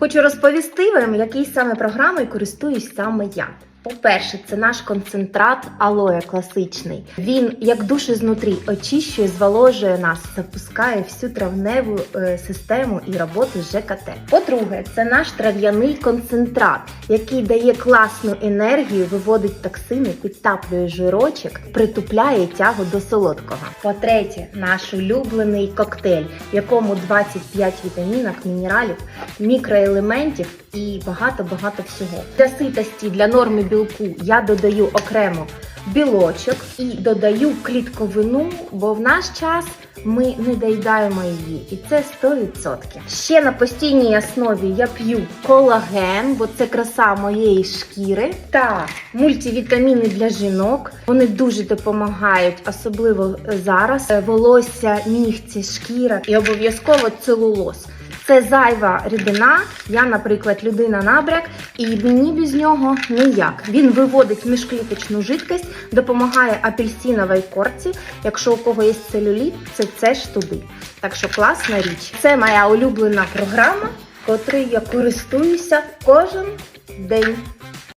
Хочу розповісти вам, який саме програмою користуюсь саме я. По-перше, це наш концентрат алоє класичний. Він як душ ізнутрі очищує, зволожує нас, запускає всю травневу е, систему і роботу з ЖКТ. По-друге, це наш трав'яний концентрат, який дає класну енергію, виводить токсини, підтаплює жирочок, притупляє тягу до солодкого. По-третє, наш улюблений коктейль, в якому 25 вітамінок, мінералів, мікроелементів і багато-багато всього. Для ситості, для норми білку я додаю окремо білочок і додаю клітковину, бо в наш час ми не доїдаємо її, і це 100%. Ще на постійній основі я п'ю колаген, бо це краса моєї шкіри, та мультивітаміни для жінок. Вони дуже допомагають, особливо зараз. Волосся, нігті, шкіра і обов'язково целулоз. Це зайва рідина. Я, наприклад, людина набряк, і мені без нього ніяк. Він виводить міжкліточну жидкость, допомагає апельсиновій корці. Якщо у кого є целюліт, це це ж туди. Так що класна річ. Це моя улюблена програма, котрою я користуюся кожен день.